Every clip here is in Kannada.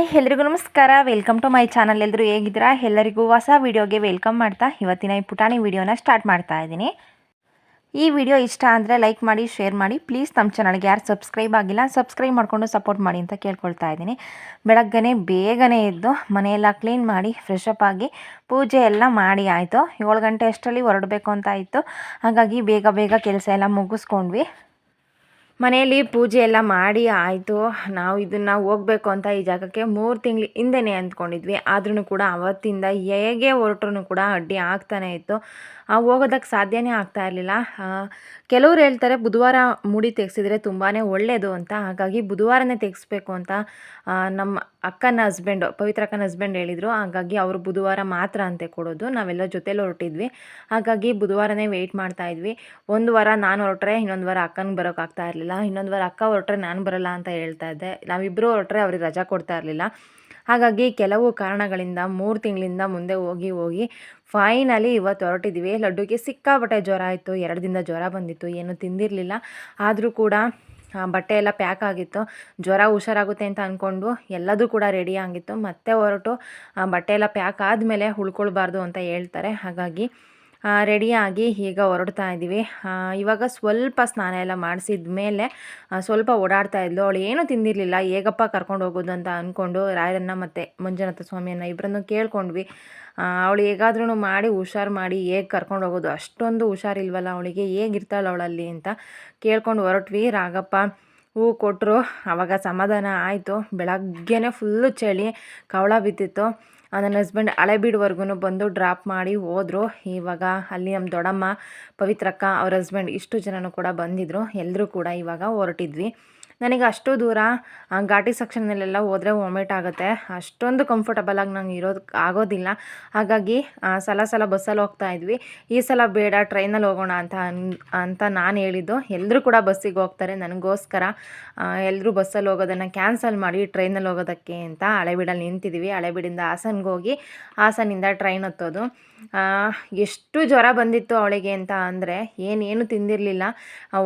ಹಾಯ್ ಎಲ್ರಿಗೂ ನಮಸ್ಕಾರ. ವೆಲ್ಕಮ್ ಟು ಮೈ ಚಾನಲ್ ಎಲ್ಲರೂ ಹೇಗಿದ್ದೀರಾ? ಎಲ್ಲರಿಗೂ ಹೊಸ ವಿಡಿಯೋಗೆ ವೆಲ್ಕಮ್ ಮಾಡ್ತಾ ಇವತ್ತಿನ ಈ ಪುಟಾಣಿ ವಿಡಿಯೋನ ಸ್ಟಾರ್ಟ್ ಮಾಡ್ತಾ ಇದ್ದೀನಿ. ಈ ವಿಡಿಯೋ ಇಷ್ಟ ಅಂದರೆ ಲೈಕ್ ಮಾಡಿ ಶೇರ್ ಮಾಡಿ. ಪ್ಲೀಸ್ ನಮ್ಮ ಚಾನಲ್ಗೆ ಯಾರು ಸಬ್ಸ್ಕ್ರೈಬ್ ಆಗಿಲ್ಲ ಸಬ್ಸ್ಕ್ರೈಬ್ ಮಾಡಿಕೊಂಡು ಸಪೋರ್ಟ್ ಮಾಡಿ ಅಂತ ಕೇಳ್ಕೊಳ್ತಾ ಇದ್ದೀನಿ. ಬೆಳಗ್ಗೆನೇ ಬೇಗನೆ ಎದ್ದು ಮನೆಯೆಲ್ಲ ಕ್ಲೀನ್ ಮಾಡಿ ಫ್ರೆಶಪ್ ಆಗಿ ಪೂಜೆ ಎಲ್ಲ ಮಾಡಿ ಆಯಿತು. ಏಳು ಗಂಟೆ ಅಷ್ಟರಲ್ಲಿ ಹೊರಡಬೇಕು ಅಂತ ಇತ್ತು. ಹಾಗಾಗಿ ಬೇಗ ಬೇಗ ಕೆಲಸ ಎಲ್ಲ ಮುಗಿಸ್ಕೊಂಡ್ವಿ. ಮನೆಯಲ್ಲಿ ಪೂಜೆ ಎಲ್ಲ ಮಾಡಿ ಆಯಿತು. ನಾವು ಇದನ್ನು ಹೋಗ್ಬೇಕು ಅಂತ ಈ ಜಾಗಕ್ಕೆ ಮೂರು ತಿಂಗಳು ಹಿಂದೆನೇ ಅಂದ್ಕೊಂಡಿದ್ವಿ. ಆದ್ರೂ ಕೂಡ ಅವತ್ತಿಂದ ಹೇಗೆ ಹೊರಟ್ರೂ ಕೂಡ ಅಡ್ಡಿ ಆಗ್ತಾನೆ ಇತ್ತು. ಹೋಗೋದಕ್ಕೆ ಸಾಧ್ಯನೇ ಆಗ್ತಾ ಇರಲಿಲ್ಲ. ಕೆಲವ್ರು ಹೇಳ್ತಾರೆ ಬುಧವಾರ ಮುಡಿ ತೆಗೆಸಿದ್ರೆ ತುಂಬಾ ಒಳ್ಳೆಯದು ಅಂತ. ಹಾಗಾಗಿ ಬುಧವಾರನೇ ತೆಗೆಸ್ಬೇಕು ಅಂತ ನಮ್ಮ ಅಕ್ಕನ ಹಸ್ಬೆಂಡು ಪವಿತ್ರ ಅಕ್ಕನ ಹಸ್ಬೆಂಡ್ ಹೇಳಿದರು. ಹಾಗಾಗಿ ಅವರು ಬುಧವಾರ ಮಾತ್ರ ಅಂತೆ ಕೊಡೋದು. ನಾವೆಲ್ಲ ಜೊತೆಲಿ ಹೊರಟಿದ್ವಿ. ಹಾಗಾಗಿ ಬುಧವಾರನೇ ವೆಯ್ಟ್ ಮಾಡ್ತಾ ಇದ್ವಿ. ಒಂದು ವಾರ ನಾನು ಹೊರಟ್ರೆ, ಇನ್ನೊಂದು ವಾರ ಅಕ್ಕನಿಗೆ ಬರೋಕ್ಕಾಗ್ತಾ ಇರಲಿಲ್ಲ. ಇನ್ನೊಂದು ವಾರ ಅಕ್ಕ ಹೊರಟ್ರೆ ನಾನು ಬರಲ್ಲ ಅಂತ ಹೇಳ್ತಾ ಇದ್ದೆ. ನಾವಿಬ್ಬರು ಹೊರಟ್ರೆ ಅವ್ರಿಗೆ ರಜಾ ಕೊಡ್ತಾ ಇರಲಿಲ್ಲ. ಹಾಗಾಗಿ ಕೆಲವು ಕಾರಣಗಳಿಂದ ಮೂರು ತಿಂಗಳಿಂದ ಮುಂದೆ ಹೋಗಿ ಹೋಗಿ ಫೈನಲಿ ಇವತ್ತು ಹೊರಟಿದ್ವಿ ಲಡ್ಡುಗೆ ಸಿಕ್ಕಾಪಟ್ಟೆ ಜ್ವರ ಆಯಿತು. ಎರಡು ದಿನದ ಜ್ವರ ಬಂದಿತ್ತು. ಏನು ತಿಂದಿರಲಿಲ್ಲ. ಆದರೂ ಕೂಡ ಬಟ್ಟೆ ಎಲ್ಲ ಪ್ಯಾಕ್ ಆಗಿತ್ತು. ಜ್ವರ ಹುಷಾರಾಗುತ್ತೆ ಅಂತ ಅಂದ್ಕೊಂಡು ಎಲ್ಲದೂ ಕೂಡ ರೆಡಿ ಆಗಿತ್ತು. ಮತ್ತೆ ಹೊರಟು ಬಟ್ಟೆ ಎಲ್ಲ ಪ್ಯಾಕ್ ಆದಮೇಲೆ ಉಳ್ಕೊಳ್ಬಾರ್ದು ಅಂತ ಹೇಳ್ತಾರೆ. ಹಾಗಾಗಿ ರೆಡಿಯಾಗಿ ಈಗ ಹೊರಡ್ತಾ ಇದ್ದೀವಿ. ಇವಾಗ ಸ್ವಲ್ಪ ಸ್ನಾನ ಎಲ್ಲ ಮಾಡಿಸಿದ ಮೇಲೆ ಸ್ವಲ್ಪ ಓಡಾಡ್ತಾ ಇದ್ಲು. ಅವಳು ಏನೂ ತಿಂದಿರಲಿಲ್ಲ. ಹೇಗಪ್ಪ ಕರ್ಕೊಂಡು ಹೋಗೋದು ಅಂತ ಅಂದ್ಕೊಂಡು ರಾಯರನ್ನ ಮತ್ತು ಮಂಜುನಾಥ ಸ್ವಾಮಿಯನ್ನು ಇಬ್ಬರನ್ನು ಕೇಳ್ಕೊಂಡ್ವಿ. ಅವಳು ಹೇಗಾದ್ರೂ ಮಾಡಿ ಹುಷಾರು ಮಾಡಿ ಹೇಗೆ ಕರ್ಕೊಂಡು ಹೋಗೋದು. ಅಷ್ಟೊಂದು ಹುಷಾರಿಲ್ವಲ್ಲ ಅವಳಿಗೆ? ಹೇಗಿರ್ತಾಳೆ ಅವಳಲ್ಲಿ ಅಂತ ಕೇಳ್ಕೊಂಡು ಹೊರಟ್ವಿ. ರಾಗಪ್ಪ, ಹೂ ಕೊಟ್ಟರು ಆವಾಗ ಸಮಾಧಾನ ಆಯಿತು. ಬೆಳಗ್ಗೆನೇ ಫುಲ್ಲು ಚಳಿ. ಕವಳ ಬಿದ್ದಿತ್ತು. ನನ್ನ ಹಸ್ಬೆಂಡ್ ಹಳೆಬೀಡುವರೆಗೂ ಬಂದು ಡ್ರಾಪ್ ಮಾಡಿ ಹೋದರು. ಇವಾಗ ಅಲ್ಲಿ ನಮ್ಮ ದೊಡ್ಡಮ್ಮ ಪವಿತ್ರಕ್ಕ ಅವ್ರ ಹಸ್ಬೆಂಡ್ ಇಷ್ಟು ಜನನೂ ಕೂಡ ಬಂದಿದ್ದರು ಎಲ್ಲರೂ ಕೂಡ ಇವಾಗ ಹೊರಟಿದ್ವಿ. ನನಗೆ ಅಷ್ಟು ದೂರ ಘಾಟಿ ಸೆಕ್ಷನ್ನಲ್ಲೆಲ್ಲ ಹೋದರೆ ವಾಮಿಟ್ ಆಗುತ್ತೆ. ಅಷ್ಟೊಂದು ಕಂಫರ್ಟಬಲಾಗಿ ನಂಗೆ ಇರೋದಕ್ಕೆ ಆಗೋದಿಲ್ಲ. ಹಾಗಾಗಿ ಸಲ ಸಲ ಬಸ್ಸಲ್ಲಿ ಹೋಗ್ತಾ ಇದ್ವಿ. ಈ ಸಲ ಬೇಡ ಟ್ರೈನಲ್ಲಿ ಹೋಗೋಣ ಅಂತ ಅಂತ ನಾನು ಹೇಳಿದ್ದು. ಎಲ್ಲರೂ ಕೂಡ ಬಸ್ಸಿಗೆ ಹೋಗ್ತಾರೆ ನನಗೋಸ್ಕರ. ಎಲ್ಲರೂ ಬಸ್ಸಲ್ಲಿ ಹೋಗೋದನ್ನು ಕ್ಯಾನ್ಸಲ್ ಮಾಡಿ ಟ್ರೈನಲ್ಲಿ ಹೋಗೋದಕ್ಕೆ ಅಂತ ಹಳೆಬೀಡಲ್ಲಿ ನಿಂತಿದ್ದೀವಿ ಹಳೆಬೀಡಿಂದ ಹಾಸನ್ಗೆ ಹೋಗಿ ಹಾಸನಿಂದ ಟ್ರೈನ್ ಹತ್ತೋದು. ಎಷ್ಟು ಜ್ವರ ಬಂದಿತ್ತು ಅವಳಿಗೆ ಅಂತ ಅಂದರೆ ಏನೇನು ತಿಂದಿರಲಿಲ್ಲ.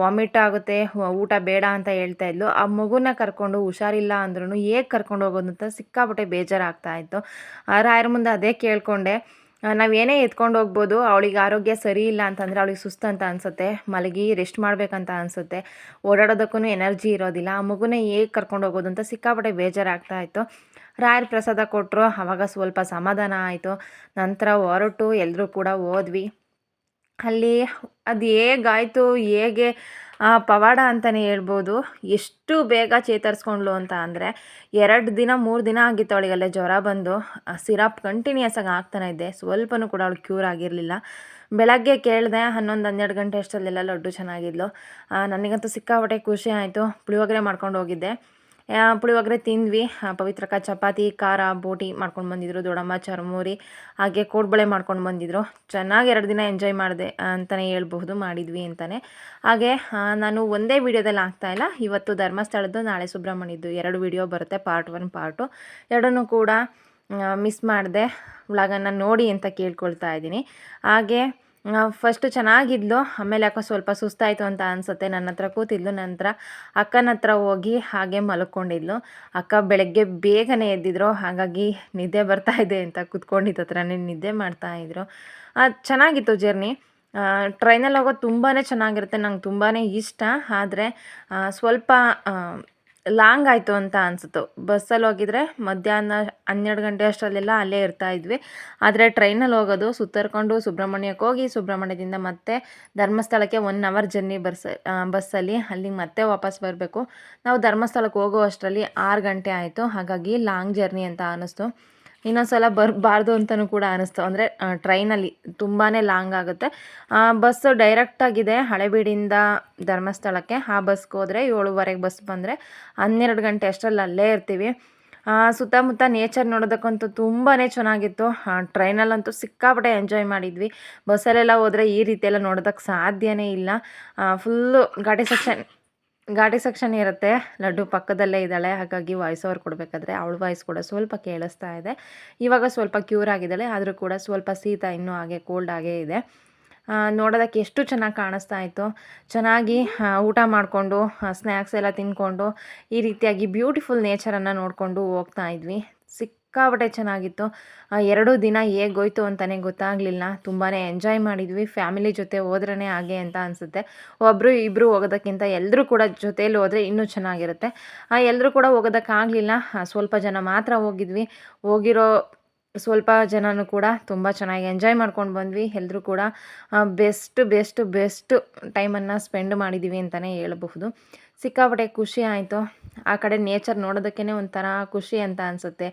ವಾಮಿಟ್ ಆಗುತ್ತೆ ಊಟ ಬೇಡ ಅಂತ ಹೇಳ್ತಾ ಇದ್ಲು. ಆ ಮಗುನ ಕರ್ಕೊಂಡು ಹುಷಾರಿಲ್ಲ ಅಂದ್ರೂ ಹೇಗೆ ಕರ್ಕೊಂಡು ಹೋಗೋದು ಅಂತ ಸಿಕ್ಕಾಪಟ್ಟೆ ಬೇಜಾರಾಗ್ತಾ ಇತ್ತು. ರಾಯರ ಮುಂದೆ ಅದೇ ಕೇಳಿಕೊಂಡೆ. ನಾವೇನೇ ಎತ್ಕೊಂಡು ಹೋಗ್ಬೋದು, ಅವಳಿಗೆ ಆರೋಗ್ಯ ಸರಿ ಇಲ್ಲ ಅಂತಂದರೆ ಅವಳಿಗೆ ಸುಸ್ತು ಅಂತ ಅನಿಸುತ್ತೆ, ಮಲಗಿ ರೆಸ್ಟ್ ಮಾಡಬೇಕಂತ ಅನಿಸುತ್ತೆ ಓಡಾಡೋದಕ್ಕೂ ಎನರ್ಜಿ ಇರೋದಿಲ್ಲ, ಆ ಮಗುನೇ ಹೇಗೆ ಕರ್ಕೊಂಡು ಹೋಗೋದು ಅಂತ ಸಿಕ್ಕಾಪಟ್ಟೆ ಬೇಜಾರಾಗ್ತಾ ಇತ್ತು. ರಾಯರ ಪ್ರಸಾದ ಕೊಟ್ಟರು ಆವಾಗ ಸ್ವಲ್ಪ ಸಮಾಧಾನ ಆಯಿತು. ನಂತರ ಹೊರಟು ಎಲ್ಲರೂ ಕೂಡ ಹೋದ್ವಿ. ಅಲ್ಲಿ ಅದು ಹೇಗಾಯಿತು, ಹೇಗೆ ಪವಾಡ ಅಂತಲೇ ಹೇಳ್ಬೋದು. ಎಷ್ಟು ಬೇಗ ಚೇತರಿಸ್ಕೊಂಡ್ಲು ಅಂತ ಅಂದರೆ, ಎರಡು ದಿನ, ಮೂರು ದಿನ ಆಗಿತ್ತು ಅವಳಿಗೆಲ್ಲ ಜ್ವರ ಬಂದು. ಸಿರಪ್ ಕಂಟಿನ್ಯೂಸ್ ಆಗಿ ಆಗ್ತಾನೆ ಇದ್ದೆ. ಸ್ವಲ್ಪನೂ ಕೂಡ ಅವಳು ಕ್ಯೂರ್ ಆಗಿರಲಿಲ್ಲ. ಬೆಳಗ್ಗೆ ಕೇಳಿದೆ ಹನ್ನೊಂದು, ಹನ್ನೆರಡು ಗಂಟೆ ಅಷ್ಟರಲ್ಲೆಲ್ಲ ಲಡ್ಡು ಚೆನ್ನಾಗಿದ್ಲು. ನನಗಂತೂ ಸಿಕ್ಕಾಪಟ್ಟೆ ಖುಷಿ ಆಯಿತು. ಪುಳಿಯೋಗರೆ ಮಾಡ್ಕೊಂಡು ಹೋಗಿದ್ದೆ. ಪುಳಿಯೋಗರೆ ತಿಂದ್ವಿ. ಪವಿತ್ರಕ ಚಪಾತಿ, ಖಾರ, ಬೋಟಿ ಮಾಡ್ಕೊಂಡು ಬಂದಿದ್ರು. ದೊಡ್ಡಮ್ಮ, ಚರ್ಮೂರಿ, ಹಾಗೆ ಕೋಡ್ಬಳೆ ಮಾಡ್ಕೊಂಡು ಬಂದಿದ್ರು. ಚೆನ್ನಾಗಿ ಎರಡು ದಿನ ಎಂಜಾಯ್ ಮಾಡಿದೆ ಅಂತಲೇ ಹೇಳ್ಬಹುದು, ಮಾಡಿದ್ವಿ ಅಂತಲೇ ಹಾಗೆ ನಾನು ಒಂದೇ ವಿಡಿಯೋದಲ್ಲಿ ಆಗ್ತಾಯಿಲ್ಲ ಇವತ್ತು ಧರ್ಮಸ್ಥಳದ್ದು, ನಾಳೆ ಸುಬ್ರಹ್ಮಣ್ಯದ್ದು ಎರಡು ವಿಡಿಯೋ ಬರುತ್ತೆ ಪಾರ್ಟ್ ಒನ್ ಪಾರ್ಟು ಎರಡನ್ನೂ ಕೂಡ ಮಿಸ್ ಮಾಡಿದೆ. ವ್ಲಾಗನ್ನು ನೋಡಿ ಅಂತ ಕೇಳ್ಕೊಳ್ತಾ ಇದ್ದೀನಿ. ಹಾಗೆ ಫಸ್ಟು ಚೆನ್ನಾಗಿದ್ಲು, ಆಮೇಲೆ ಯಾಕೋ ಸ್ವಲ್ಪ ಸುಸ್ತಾಯಿತು ಅಂತ ಅನಿಸುತ್ತೆ, ನನ್ನ ಹತ್ರ ಕೂತಿದ್ಲು, ನಂತರ ಅಕ್ಕನ ಹತ್ರ ಹೋಗಿ ಹಾಗೆ ಮಲ್ಕೊಂಡಿದ್ಲು. ಅಕ್ಕ ಬೆಳಗ್ಗೆ ಬೇಗನೆ ಎದ್ದಿದ್ರು, ಹಾಗಾಗಿ ನಿದ್ದೆ ಬರ್ತಾ ಇದೆ ಅಂತ ಕೂತ್ಕೊಂಡಿದ್ದ ಹತ್ರನೇ ನಿದ್ದೆ ಮಾಡ್ತಾ ಅದು ಚೆನ್ನಾಗಿತ್ತು ಜರ್ನಿ. ಟ್ರೈನಲ್ಲಿ ಹೋಗೋದು ತುಂಬಾ ಚೆನ್ನಾಗಿರುತ್ತೆ, ನಂಗೆ ತುಂಬಾ ಇಷ್ಟ. ಆದರೆ ಸ್ವಲ್ಪ ಲಾಂಗ್ ಆಯಿತು ಅಂತ ಅನಿಸ್ತು ಬಸ್ಸಲ್ಲಿ ಹೋಗಿದ್ರೆ ಮಧ್ಯಾಹ್ನ ಹನ್ನೆರಡು ಗಂಟೆ ಅಷ್ಟರಲ್ಲೆಲ್ಲ ಅಲ್ಲೇ ಇರ್ತಾ ಇದ್ವಿ. ಆದರೆ ಟ್ರೈನಲ್ಲಿ ಹೋಗೋದು, ಸುತ್ತರ್ಕೊಂಡು ಸುಬ್ರಹ್ಮಣ್ಯಕ್ಕೆ ಹೋಗಿ ಸುಬ್ರಹ್ಮಣ್ಯದಿಂದ ಮತ್ತೆ ಧರ್ಮಸ್ಥಳಕ್ಕೆ ಒನ್ ಅವರ್ ಜರ್ನಿ ಬಸ್ ಬಸ್ಸಲ್ಲಿ. ಅಲ್ಲಿಗೆ ಮತ್ತೆ ವಾಪಸ್ ಬರಬೇಕು. ನಾವು ಧರ್ಮಸ್ಥಳಕ್ಕೆ ಹೋಗೋ ಅಷ್ಟರಲ್ಲಿ ಆರು ಗಂಟೆ ಆಯಿತು. ಹಾಗಾಗಿ ಲಾಂಗ್ ಜರ್ನಿ ಅಂತ ಅನ್ನಿಸ್ತು ಇನ್ನೊಂದು ಸಲ ಬರಬಾರ್ದು ಅಂತಲೂ ಕೂಡ ಅನ್ನಿಸ್ತು ಅಂದರೆ ಟ್ರೈನಲ್ಲಿ ತುಂಬಾ ಲಾಂಗ್ ಆಗುತ್ತೆ. ಬಸ್ಸು ಡೈರೆಕ್ಟಾಗಿದೆ ಹಳೆಬೀಡಿಂದ ಧರ್ಮಸ್ಥಳಕ್ಕೆ. ಆ ಬಸ್ಗೆ ಹೋದರೆ ಏಳುವರೆಗೆ ಬಸ್ ಬಂದರೆ ಹನ್ನೆರಡು ಗಂಟೆ ಅಷ್ಟರಲ್ಲಿ ಅಲ್ಲೇ ಇರ್ತೀವಿ. ಸುತ್ತಮುತ್ತ ನೇಚರ್ ನೋಡೋದಕ್ಕಂತೂ ತುಂಬಾ ಚೆನ್ನಾಗಿತ್ತು. ಟ್ರೈನಲ್ಲಂತೂ ಸಿಕ್ಕಾಪಟ್ಟೆ ಎಂಜಾಯ್ ಮಾಡಿದ್ವಿ. ಬಸ್ಸಲ್ಲೆಲ್ಲ ಹೋದರೆ ಈ ರೀತಿಯೆಲ್ಲ ನೋಡೋದಕ್ಕೆ ಸಾಧ್ಯವೇ ಇಲ್ಲ. ಫುಲ್ಲು ಘಾಟಿ ಸೆಕ್ಷನ್ ಘಾಟಿ ಸೆಕ್ಷನ್ ಇರುತ್ತೆ. ಲಡ್ಡು ಪಕ್ಕದಲ್ಲೇ ಇದ್ದಾಳೆ. ಹಾಗಾಗಿ ವಾಯ್ಸ್ ಓವರ್ ಕೊಡಬೇಕಾದ್ರೆ ಅವಳ ವಾಯ್ಸ್ ಕೂಡ ಸ್ವಲ್ಪ ಕೇಳಿಸ್ತಾ ಇದೆ. ಇವಾಗ ಸ್ವಲ್ಪ ಕ್ಯೂರ್ ಆಗಿದ್ದಾಳೆ. ಆದರೂ ಕೂಡ ಸ್ವಲ್ಪ ಶೀತ ಇನ್ನೂ ಹಾಗೆ ಕೋಲ್ಡ್ ಆಗೇ ಇದೆ. ನೋಡೋದಕ್ಕೆ ಎಷ್ಟು ಚೆನ್ನಾಗಿ ಕಾಣಿಸ್ತಾ ಇತ್ತು. ಚೆನ್ನಾಗಿ ಊಟ ಮಾಡಿಕೊಂಡು ಸ್ನ್ಯಾಕ್ಸ್ ಎಲ್ಲ ತಿಂದ್ಕೊಂಡು ಈ ರೀತಿಯಾಗಿ ಬ್ಯೂಟಿಫುಲ್ ನೇಚರನ್ನು ನೋಡಿಕೊಂಡು ಹೋಗ್ತಾ ಇದ್ವಿ. ಸಿಕ್ಕಾಪಟ್ಟೆ ಚೆನ್ನಾಗಿತ್ತು. ಎರಡು ದಿನ ಹೇಗೋಯ್ತು ಅಂತಲೇ ಗೊತ್ತಾಗಲಿಲ್ಲ. ತುಂಬಾ ಎಂಜಾಯ್ ಮಾಡಿದ್ವಿ. ಫ್ಯಾಮಿಲಿ ಜೊತೆ ಹೋದ್ರೇ ಹಾಗೆ ಅಂತ ಅನಿಸುತ್ತೆ. ಒಬ್ಬರು ಇಬ್ಬರು ಹೋಗೋದಕ್ಕಿಂತ ಎಲ್ಲರೂ ಕೂಡ ಜೊತೆಯಲ್ಲಿ ಹೋದರೆ ಇನ್ನೂ ಚೆನ್ನಾಗಿರುತ್ತೆ. ಎಲ್ಲರೂ ಕೂಡ ಹೋಗೋದಕ್ಕಾಗಲಿಲ್ಲ. ಸ್ವಲ್ಪ ಜನ ಮಾತ್ರ ಹೋಗಿದ್ವಿ. ಹೋಗಿರೋ ಸ್ವಲ್ಪ ಜನನೂ ಕೂಡ ತುಂಬ ಚೆನ್ನಾಗಿ ಎಂಜಾಯ್ ಮಾಡ್ಕೊಂಡು ಬಂದ್ವಿ. ಎಲ್ಲರೂ ಕೂಡ ಬೆಸ್ಟ್ ಬೆಸ್ಟ್ ಬೆಸ್ಟ್ ಟೈಮನ್ನು ಸ್ಪೆಂಡ್ ಮಾಡಿದ್ದೀವಿ ಅಂತಲೇ ಹೇಳಬಹುದು. ಸಿಕ್ಕಾಪಟ್ಟೆ ಖುಷಿ ಆಯಿತು. ಆ ಕಡೆ ನೇಚರ್ ನೋಡೋದಕ್ಕೇ ಒಂಥರ ಖುಷಿ ಅಂತ ಅನಿಸುತ್ತೆ.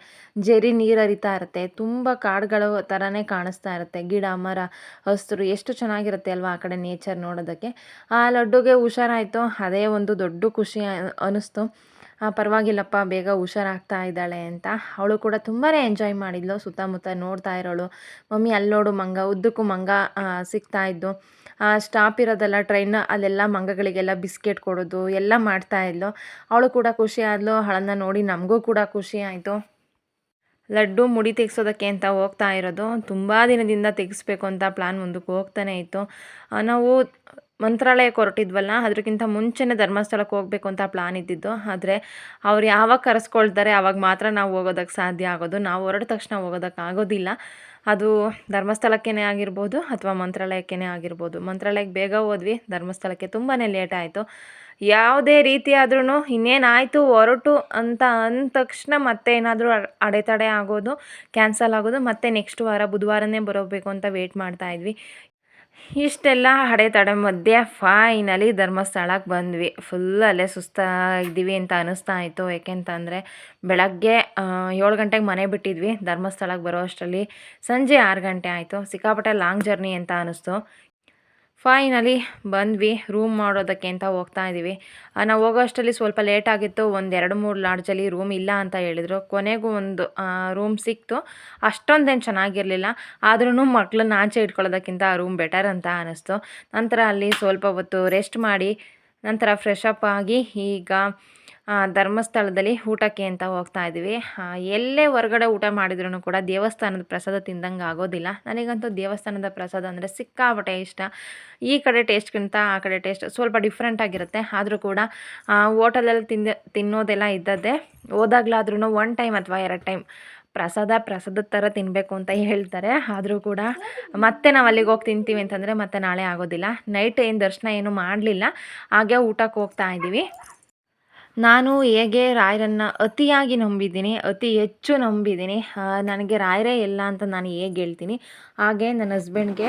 ಜರಿ ನೀರು ಹರಿತಾ ಇರುತ್ತೆ, ತುಂಬ ಕಾಡುಗಳು ಥರನೇ ಕಾಣಿಸ್ತಾ ಇರುತ್ತೆ. ಗಿಡ, ಮರ, ಹಸಿರು ಎಷ್ಟು ಚೆನ್ನಾಗಿರುತ್ತೆ ಅಲ್ವಾ ಆ ಕಡೆ ನೇಚರ್ ನೋಡೋದಕ್ಕೆ. ಆ ಲಡ್ಡುಗೆ ಹುಷಾರಾಯಿತು, ಅದೇ ಒಂದು ದೊಡ್ಡ ಖುಷಿ ಅನ್ನಿಸ್ತು ಪರವಾಗಿಲ್ಲಪ್ಪ, ಬೇಗ ಹುಷಾರಾಗ್ತಾ ಇದ್ದಾಳೆ ಅಂತ. ಅವಳು ಕೂಡ ತುಂಬಾ ಎಂಜಾಯ್ ಮಾಡಿದ್ಲು, ಸುತ್ತಮುತ್ತ ನೋಡ್ತಾ ಇರೋಳು. ಮಮ್ಮಿ ಅಲ್ಲಿ ನೋಡು ಮಂಗ, ಉದ್ದಕ್ಕೂ ಮಂಗ ಸಿಗ್ತಾ ಇದ್ದು. ಸ್ಟಾಪ್ ಇರೋದೆಲ್ಲ ಟ್ರೈನ್ ಅಲ್ಲೆಲ್ಲ ಮಂಗಗಳಿಗೆಲ್ಲ ಬಿಸ್ಕೆಟ್ ಕೊಡೋದು, ಎಲ್ಲ ಮಾಡ್ತಾ ಇದ್ಲು. ಅವಳು ಕೂಡ ಖುಷಿ ಆದ್ಲು. ಅವಳನ್ನ ನೋಡಿ ನಮಗೂ ಕೂಡ ಖುಷಿ ಆಯಿತು. ಲಡ್ಡು ಮುಡಿ ತೆಗೆಸೋದಕ್ಕೆ ಅಂತ ಹೋಗ್ತಾ ಇರೋದು. ತುಂಬ ದಿನದಿಂದ ತೆಗಿಸ್ಬೇಕು ಅಂತ ಪ್ಲ್ಯಾನ್ ಮುಂದಕ್ಕೆ ಹೋಗ್ತಾನೆ ಇತ್ತು. ನಾವು ಮಂತ್ರಾಲಯಕ್ಕೆ ಹೊರಟಿದ್ವಲ್ಲ ಅದಕ್ಕಿಂತ ಮುಂಚೆನೇ ಧರ್ಮಸ್ಥಳಕ್ಕೆ ಹೋಗಬೇಕು ಅಂತ ಪ್ಲಾನ್ ಇದ್ದಿದ್ದು. ಆದರೆ ಅವ್ರು ಯಾವಾಗ ಕರೆಸ್ಕೊಳ್ತಾರೆ ಆವಾಗ ಮಾತ್ರ ನಾವು ಹೋಗೋದಕ್ಕೆ ಸಾಧ್ಯ ಆಗೋದು. ನಾವು ಹೊರಟ ತಕ್ಷಣ ಹೋಗೋದಕ್ಕೆ ಆಗೋದಿಲ್ಲ. ಅದು ಧರ್ಮಸ್ಥಳಕ್ಕೇ ಆಗಿರ್ಬೋದು ಅಥವಾ ಮಂತ್ರಾಲಯಕ್ಕೇ ಆಗಿರ್ಬೋದು. ಮಂತ್ರಾಲಯಕ್ಕೆ ಬೇಗ ಹೋದ್ವಿ, ಧರ್ಮಸ್ಥಳಕ್ಕೆ ತುಂಬಾ ಲೇಟ್ ಆಯಿತು. ಯಾವುದೇ ರೀತಿ ಆದ್ರೂ ಇನ್ನೇನಾಯಿತು ಹೊರಟು ಅಂತ ಅಂದ ತಕ್ಷಣ ಮತ್ತೆ ಏನಾದರೂ ಅಡೆತಡೆ ಆಗೋದು ಕ್ಯಾನ್ಸಲ್ ಆಗೋದು, ಮತ್ತೆ ನೆಕ್ಸ್ಟ್ ವಾರ ಬುಧವಾರನೇ ಬರೋಬೇಕು ಅಂತ ವೇಟ್ ಮಾಡ್ತಾ ಇದ್ವಿ. ಇಷ್ಟೆಲ್ಲ ಹಡೆತಡೆ ಮಧ್ಯೆ ಫೈನಲಿ ಧರ್ಮಸ್ಥಳಕ್ಕೆ ಬಂದ್ವಿ. ಫುಲ್ ಅಲ್ಲೇ ಸುಸ್ತಾಗಿದ್ದೀವಿ ಅಂತ ಅನ್ನಿಸ್ತಾ ಇತ್ತು. ಯಾಕೆಂತಂದರೆ ಬೆಳಗ್ಗೆ ಏಳು ಗಂಟೆಗೆ ಮನೆ ಬಿಟ್ಟಿದ್ವಿ. ಧರ್ಮಸ್ಥಳಕ್ಕೆ ಬರೋ ಅಷ್ಟರಲ್ಲಿ ಸಂಜೆ ಆರು ಗಂಟೆ ಆಯಿತು. ಸಿಕ್ಕಾಪಟ್ಟೆ ಲಾಂಗ್ ಜರ್ನಿ ಅಂತ ಅನ್ನಿಸ್ತು ಫೈನಲಿ ಬಂದ್ವಿ. ರೂಮ್ ಮಾಡೋದಕ್ಕೆ ಅಂತ ಹೋಗ್ತಾ ಇದ್ದೀವಿ ನಾವು ಹೋಗೋ ಅಷ್ಟರಲ್ಲಿ ಸ್ವಲ್ಪ ಲೇಟ್ ಆಗಿತ್ತು. ಒಂದು ಎರಡು ಮೂರು ಲಾಡ್ಜಲ್ಲಿ ರೂಮ್ ಇಲ್ಲ ಅಂತ ಹೇಳಿದರು. ಕೊನೆಗೂ ಒಂದು ರೂಮ್ ಸಿಕ್ತು. ಅಷ್ಟೊಂದೇನು ಚೆನ್ನಾಗಿರಲಿಲ್ಲ. ಆದ್ರೂ ಮಕ್ಕಳನ್ನ ಆಚೆ ಇಟ್ಕೊಳ್ಳೋದಕ್ಕಿಂತ ಆ ರೂಮ್ ಬೆಟರ್ ಅಂತ ಅನ್ನಿಸ್ತು ನಂತರ ಅಲ್ಲಿ ಸ್ವಲ್ಪ ಹೊತ್ತು ರೆಸ್ಟ್ ಮಾಡಿ, ನಂತರ ಫ್ರೆಶ್ ಅಪ್ ಆಗಿ ಈಗ ಧರ್ಮಸ್ಥಳದಲ್ಲಿ ಊಟಕ್ಕೆ ಅಂತ ಹೋಗ್ತಾ ಇದ್ದೀವಿ. ಎಲ್ಲೇ ಹೊರಗಡೆ ಊಟ ಮಾಡಿದ್ರೂ ಕೂಡ ದೇವಸ್ಥಾನದ ಪ್ರಸಾದ ತಿಂದಂಗೆ ಆಗೋದಿಲ್ಲ. ನನಗಂತೂ ದೇವಸ್ಥಾನದ ಪ್ರಸಾದ ಅಂದರೆ ಸಿಕ್ಕಾಪಟ್ಟೆ ಇಷ್ಟ. ಈ ಕಡೆ ಟೇಸ್ಟ್ಗಿಂತ ಆ ಕಡೆ ಟೇಸ್ಟ್ ಸ್ವಲ್ಪ ಡಿಫ್ರೆಂಟ್ ಆಗಿರುತ್ತೆ. ಆದರೂ ಕೂಡ ಹೋಟೆಲಲ್ಲಿ ತಿಂದ, ತಿನ್ನೋದೆಲ್ಲ ಇದ್ದದ್ದೇ ಹೋದಾಗ್ಲಾದ್ರೂ ಒನ್ ಟೈಮ್ ಅಥವಾ ಎರಡು ಟೈಮ್ ಪ್ರಸಾದ, ಪ್ರಸಾದದ ಥರ ತಿನ್ನಬೇಕು ಅಂತ ಹೇಳ್ತಾರೆ. ಆದರೂ ಕೂಡ ಮತ್ತೆ ನಾವು ಅಲ್ಲಿಗೆ ಹೋಗಿ ತಿಂತೀವಿ ಅಂತಂದರೆ ಮತ್ತೆ ನಾಳೆ ಆಗೋದಿಲ್ಲ. ನೈಟ್ ಏನು ದರ್ಶನ ಏನು ಮಾಡಲಿಲ್ಲ. ಹಾಗೆ ಊಟಕ್ಕೆ ಹೋಗ್ತಾ ಇದ್ದೀವಿ. ನಾನು ಹೇಗೆ ರಾಯರನ್ನು ಅತಿಯಾಗಿ ನಂಬಿದ್ದೀನಿ, ಅತಿ ಹೆಚ್ಚು ನಂಬಿದ್ದೀನಿ ನನಗೆ ರಾಯರೇ ಇಲ್ಲ ಅಂತ ನಾನು ಹೇಗೆ ಹೇಳ್ತೀನಿ, ಹಾಗೆ ನನ್ನ ಹಸ್ಬೆಂಡ್ಗೆ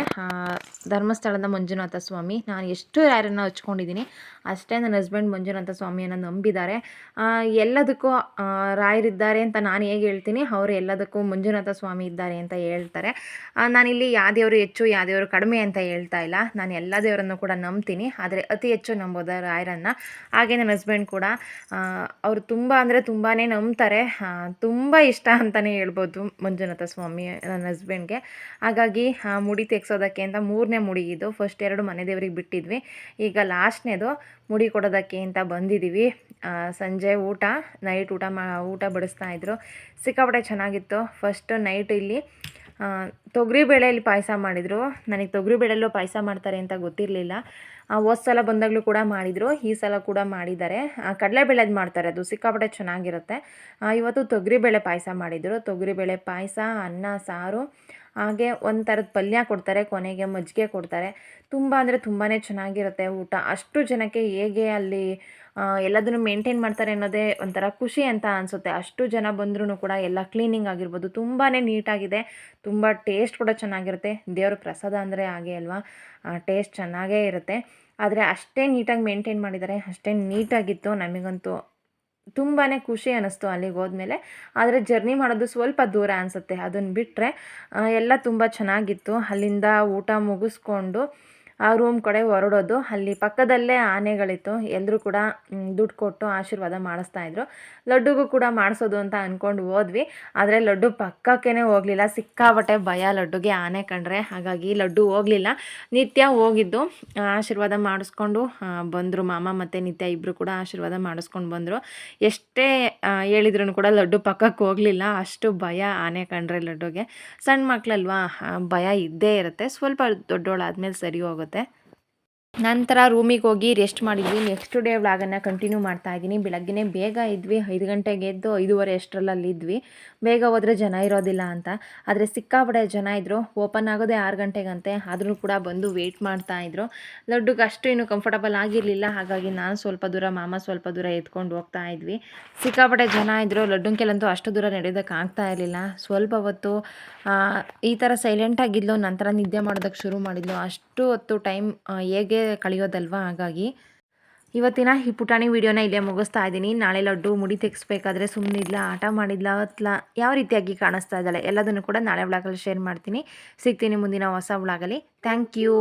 ಧರ್ಮಸ್ಥಳದ ಮಂಜುನಾಥ ಸ್ವಾಮಿ, ನಾನು ಎಷ್ಟು ರಾಯರನ್ನು ಹಚ್ಕೊಂಡಿದ್ದೀನಿ, ಅಷ್ಟೇ ನನ್ನ ಹಸ್ಬೆಂಡ್ ಮಂಜುನಾಥ ಸ್ವಾಮಿಯನ್ನು ನಂಬಿದ್ದಾರೆ. ಎಲ್ಲದಕ್ಕೂ ರಾಯರಿದ್ದಾರೆ ಅಂತ ನಾನು ಹೇಗೆ ಹೇಳ್ತೀನಿ, ಅವರು ಎಲ್ಲದಕ್ಕೂ ಮಂಜುನಾಥ ಸ್ವಾಮಿ ಇದ್ದಾರೆ ಅಂತ ಹೇಳ್ತಾರೆ. ನಾನಿಲ್ಲಿ ಯಾವ್ದೇವರು ಹೆಚ್ಚು ಯಾವ್ದೇವರು ಕಡಿಮೆ ಅಂತ ಹೇಳ್ತಾ ಇಲ್ಲ, ನಾನು ಎಲ್ಲ ದೇವರನ್ನು ಕೂಡ ನಂಬ್ತೀನಿ, ಆದರೆ ಅತಿ ಹೆಚ್ಚು ನಂಬೋದ ರಾಯರನ್ನು, ಹಾಗೆ ನನ್ನ ಹಸ್ಬೆಂಡ್ ಕೂಡ ಅವರು ತುಂಬ ಅಂದರೆ ತುಂಬಾ ನಂಬ್ತಾರೆ. ತುಂಬ ಇಷ್ಟ ಅಂತಲೇ ಹೇಳ್ಬೋದು ಮಂಜುನಾಥ ಸ್ವಾಮಿ, ನನ್ನ ಹಸ್ಬೆಂಡ್ಗೆ ಹಾಗಾಗಿ ಮುಡಿ ತೆಗ್ಸೋದಕ್ಕೆ ಅಂತ ಮೂರನೇ ಮುಡಿ ಇದು. ಫಸ್ಟ್ ಎರಡು ಮನೆ ದೇವರಿಗೆ ಬಿಟ್ಟಿದ್ವಿ. ಈಗ ಲಾಸ್ಟ್ನೇದು ಮುಡಿ ಕೊಡೋದಕ್ಕೆ ಅಂತ ಬಂದಿದ್ದೀವಿ ಸಂಜೆ ಊಟ ನೈಟ್ ಊಟ ಮಾ, ಊಟ ಬಡಿಸ್ತಾ ಇದ್ರು. ಸಿಕ್ಕಾಪಟ್ಟೆ ಚೆನ್ನಾಗಿತ್ತು. ಫಸ್ಟ್ ನೈಟ್ ಇಲ್ಲಿ ತೊಗರಿ ಬೇಳೆಯಲ್ಲಿ ಪಾಯಸ ಮಾಡಿದರು. ನನಗೆ ತೊಗರಿ ಬೇಳೆಯಲ್ಲೂ ಪಾಯಸ ಮಾಡ್ತಾರೆ ಅಂತ ಗೊತ್ತಿರಲಿಲ್ಲ. ಹೋದ ಸಲ ಬಂದಾಗಲೂ ಕೂಡ ಮಾಡಿದರು. ಈ ಸಲ ಕೂಡ ಮಾಡಿದ್ದಾರೆ. ಕಡಲೆಬೇಳೆದು ಮಾಡ್ತಾರೆ. ಅದು ಸಿಕ್ಕಾಪಟ್ಟೆ ಚೆನ್ನಾಗಿರುತ್ತೆ. ಇವತ್ತು ತೊಗರಿಬೇಳೆ ಪಾಯಸ ಮಾಡಿದರು. ತೊಗರಿಬೇಳೆ ಪಾಯಸ, ಅನ್ನ, ಸಾರು ಹಾಗೆ ಒಂದು ಥರದ ಪಲ್ಯ ಕೊಡ್ತಾರೆ, ಕೊನೆಗೆ ಮಜ್ಜಿಗೆ ಕೊಡ್ತಾರೆ. ತುಂಬ ಅಂದರೆ ತುಂಬಾ ಚೆನ್ನಾಗಿರುತ್ತೆ ಊಟ. ಅಷ್ಟು ಜನಕ್ಕೆ ಹೇಗೆ ಅಲ್ಲಿ ಎಲ್ಲದನ್ನು ಮೇಂಟೈನ್ ಮಾಡ್ತಾರೆ ಅನ್ನೋದೇ ಒಂಥರ ಖುಷಿ ಅಂತ ಅನಿಸುತ್ತೆ. ಅಷ್ಟು ಜನ ಬಂದ್ರೂ ಕೂಡ ಎಲ್ಲ ಕ್ಲೀನಿಂಗ್ ಆಗಿರ್ಬೋದು. ತುಂಬಾ ನೀಟಾಗಿದೆ ತುಂಬ ಟೇಸ್ಟ್ ಕೂಡ ಚೆನ್ನಾಗಿರುತ್ತೆ. ದೇವ್ರ ಪ್ರಸಾದ ಅಂದರೆ ಹಾಗೆ ಅಲ್ವಾ? ಟೇಸ್ಟ್ ಚೆನ್ನಾಗೇ ಇರುತ್ತೆ. ಆದರೆ ಅಷ್ಟೇ ನೀಟಾಗಿ ಮೇಂಟೈನ್ ಮಾಡಿದ್ದಾರೆ, ಅಷ್ಟೇ ನೀಟಾಗಿತ್ತು ನಮಗಂತೂ. ತುಂಬಾ ಖುಷಿ ಅನ್ನಿಸ್ತು ಅಲ್ಲಿಗೆ ಹೋದ್ಮೇಲೆ. ಆದರೆ ಜರ್ನಿ ಮಾಡೋದು ಸ್ವಲ್ಪ ದೂರ ಅನಿಸುತ್ತೆ. ಅದನ್ನು ಬಿಟ್ಟರೆ ಎಲ್ಲ ತುಂಬ ಚೆನ್ನಾಗಿತ್ತು. ಅಲ್ಲಿಂದ ಊಟ ಮುಗಿಸ್ಕೊಂಡು ಆ ರೂಮ್ ಕಡೆ ಹೊರಡೋದು. ಅಲ್ಲಿ ಪಕ್ಕದಲ್ಲೇ ಆನೆಗಳಿತ್ತು. ಎಲ್ಲರೂ ಕೂಡ ದುಡ್ಡು ಕೊಟ್ಟು ಆಶೀರ್ವಾದ ಮಾಡಿಸ್ತಾ ಇದ್ರು. ಲಡ್ಡುಗೂ ಕೂಡ ಮಾಡಿಸೋದು ಅಂತ ಅಂದ್ಕೊಂಡು ಹೋದ್ವಿ. ಆದರೆ ಲಡ್ಡು ಪಕ್ಕಕ್ಕೇ ಹೋಗಲಿಲ್ಲ. ಸಿಕ್ಕಾಬಟ್ಟೆ ಭಯ ಲಡ್ಡುಗೆ ಆನೆ ಕಂಡ್ರೆ. ಹಾಗಾಗಿ ಲಡ್ಡು ಹೋಗಲಿಲ್ಲ. ನಿತ್ಯ ಹೋಗಿದ್ದು. ಆಶೀರ್ವಾದ ಮಾಡಿಸ್ಕೊಂಡು ಬಂದರು. ಮಾಮ ಮತ್ತು ನಿತ್ಯ ಇಬ್ಬರು ಕೂಡ ಆಶೀರ್ವಾದ ಮಾಡಿಸ್ಕೊಂಡು ಬಂದರು. ಎಷ್ಟೇ ಹೇಳಿದ್ರು ಕೂಡ ಲಡ್ಡು ಪಕ್ಕಕ್ಕೆ ಹೋಗಲಿಲ್ಲ. ಅಷ್ಟು ಭಯ ಆನೆ ಕಂಡ್ರೆ ಲಡ್ಡುಗೆ. ಸಣ್ಣ ಮಕ್ಕಳಲ್ವಾ ಭಯ ಇದ್ದೇ ಇರುತ್ತೆ. ಸ್ವಲ್ಪ ದೊಡ್ಡೋಳಾದ್ಮೇಲೆ ಸರಿ ಹೋಗುತ್ತೆ. ಹೋಗುತ್ತೆ ನಂತರ ರೂಮಿಗೆ ಹೋಗಿ ರೆಸ್ಟ್ ಮಾಡಿದ್ವಿ. ನೆಕ್ಸ್ಟ್ ಡೇ ವ್ಲಾಗನ್ನು ಕಂಟಿನ್ಯೂ ಮಾಡ್ತಾ ಇದ್ದೀನಿ. ಬೆಳಗ್ಗೆನೇ ಬೇಗ ಇದ್ವಿ. ಐದು ಗಂಟೆಗೆ ಎದ್ದು ಐದೂವರೆ ಅಷ್ಟರಲ್ಲಿ ಇದ್ವಿ. ಬೇಗ ಹೋದರೆ ಜನ ಇರೋದಿಲ್ಲ ಅಂತ. ಆದರೆ ಸಿಕ್ಕಾಪಟ್ಟೆ ಜನ ಇದ್ದರು ಓಪನ್ ಆಗೋದೇ ಆರು ಗಂಟೆಗಂತೆ. ಆದರೂ ಕೂಡ ಬಂದು ವೆಯ್ಟ್ ಮಾಡ್ತಾ ಇದ್ರು. ಲಡ್ಡುಗೆ ಅಷ್ಟು ಇನ್ನೂ ಕಂಫರ್ಟಬಲ್ ಆಗಿರಲಿಲ್ಲ. ಹಾಗಾಗಿ ನಾನು ಸ್ವಲ್ಪ ದೂರ, ಮಾಮ ಸ್ವಲ್ಪ ದೂರ ಎತ್ಕೊಂಡು ಹೋಗ್ತಾ ಇದ್ವಿ. ಸಿಕ್ಕಾಪಟ್ಟೆ ಜನ ಇದ್ದರು ಲಡ್ಡುನ ಕೆಲಂತೂ ಅಷ್ಟು ದೂರ ನಡೆಯೋದಕ್ಕೆ ಆಗ್ತಾ ಇರಲಿಲ್ಲ. ಸ್ವಲ್ಪ ಹೊತ್ತು ಈ ಥರ ಸೈಲೆಂಟಾಗಿದ್ಲು ನಂತರ ನಿದ್ದೆ ಮಾಡೋದಕ್ಕೆ ಶುರು ಮಾಡಿದ್ಲು. ಅಷ್ಟು ಹೊತ್ತು ಟೈಮ್ ಹೇಗೆ ಕಳೆಯೋದಲ್ವಾ? ಹಾಗಾಗಿ ಇವತ್ತಿನ ಈ ಪುಟಾಣಿ ವೀಡಿಯೋನ ಇಲ್ಲೇ ಮುಗಿಸ್ತಾ ಇದ್ದೀನಿ. ನಾಳೆ ಲಡ್ಡು, ಮುಡಿ ತೆಗೆಸ್ಬೇಕಾದ್ರೆ ಸುಮ್ಮನಿದ್ಲ ಆಟ ಮಾಡಿದ್ಲ ಅತ್ಲ ಯಾವ ರೀತಿಯಾಗಿ ಕಾಣಿಸ್ತಾ ಇದ್ದಾಳೆ ಎಲ್ಲದನ್ನು ಕೂಡ ನಾಳೆ ಒಳಗಲ್ಲಿ ಶೇರ್ ಮಾಡ್ತೀನಿ. ಸಿಗ್ತೀನಿ ಮುಂದಿನ ಹೊಸ ವ್ಲಾಗಲ್ಲಿ ಥ್ಯಾಂಕ್ ಯು